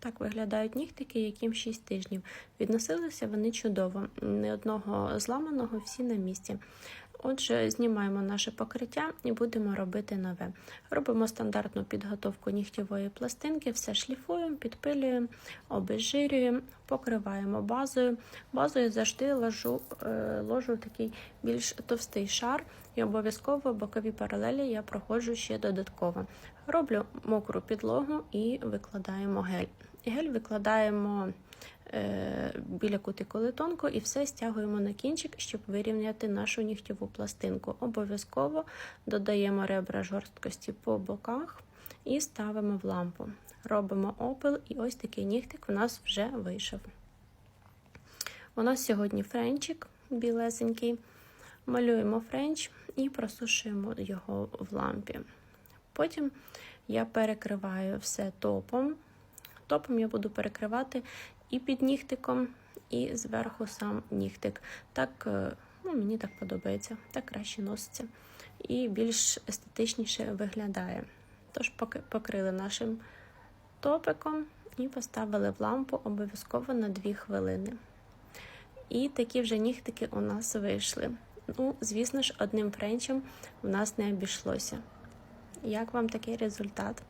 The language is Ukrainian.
так виглядають нігтики, яким 6 тижнів. Відносилися вони чудово, ні одного зламаного, всі на місці. Отже, знімаємо наше покриття і будемо робити нове. Робимо стандартну підготовку нігтєвої пластинки, все шліфуємо, підпилюємо, обезжирюємо, покриваємо базою. Базою завжди ложу, е, ложу такий більш товстий шар, і обов'язково бокові паралелі я проходжу ще додатково. Роблю мокру підлогу і викладаємо гель. Гель викладаємо е, біля кутикули тонко і все стягуємо на кінчик, щоб вирівняти нашу нігтєву пластинку. Обов'язково додаємо ребра жорсткості по боках і ставимо в лампу. Робимо опил, і ось такий нігтик у нас вже вийшов. У нас сьогодні френчик білесенький. Малюємо френч і просушуємо його в лампі. Потім я перекриваю все топом. Топом я буду перекривати і під нігтиком, і зверху сам нігтик. Так, е, ну, мені так подобається, так краще носиться і більш естетичніше виглядає. Тож покрили нашим топиком і поставили в лампу обов'язково на 2 хвилини. І такі вже нігтики у нас вийшли. Ну, звісно ж, одним френчем в нас не обійшлося. Як вам такий результат?